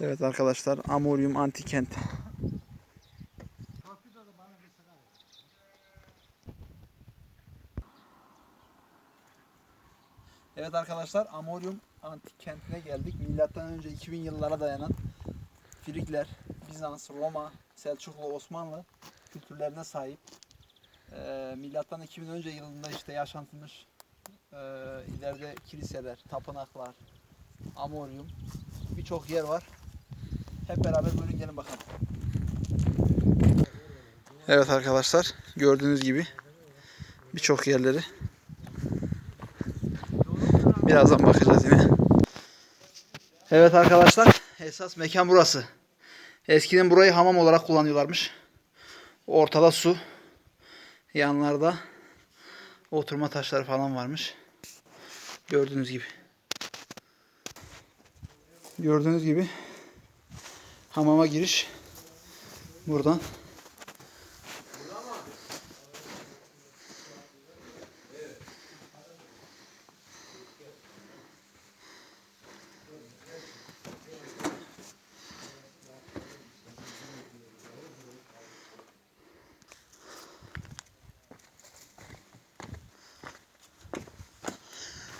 Evet arkadaşlar Amorium Antikent. Evet arkadaşlar Amorium Antikent'ine geldik. Milattan önce 2000 yıllara dayanan Frigler, Bizans, Roma, Selçuklu, Osmanlı kültürlerine sahip. Ee, milattan 2000 önce yılında işte yaşantılmış ee, ileride kiliseler, tapınaklar, Amorium birçok yer var. Hep beraber buyurun gelin bakalım. Evet arkadaşlar gördüğünüz gibi birçok yerleri birazdan bakacağız yine. Evet arkadaşlar esas mekan burası. Eskiden burayı hamam olarak kullanıyorlarmış. Ortada su. Yanlarda oturma taşları falan varmış. Gördüğünüz gibi. Gördüğünüz gibi hamama giriş buradan.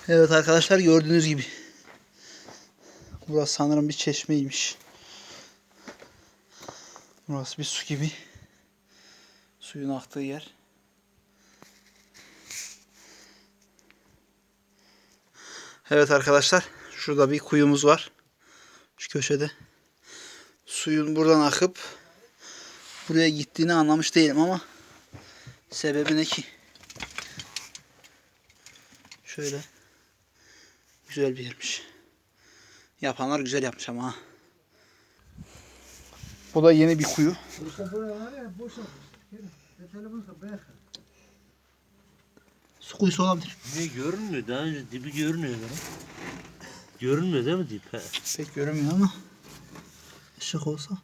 Evet arkadaşlar gördüğünüz gibi. Burası sanırım bir çeşmeymiş. Burası bir su gibi. Suyun aktığı yer. Evet arkadaşlar. Şurada bir kuyumuz var. Şu köşede. Suyun buradan akıp buraya gittiğini anlamış değilim ama sebebi ne ki? Şöyle. Güzel bir yermiş. Yapanlar güzel yapmış ama ha. Bu da yeni bir kuyu. Su kuyusu olabilir. Ne görünmüyor daha önce dibi görünüyor lan. Görünmüyor değil mi dip? He. Pek görünmüyor ama ışık olsa.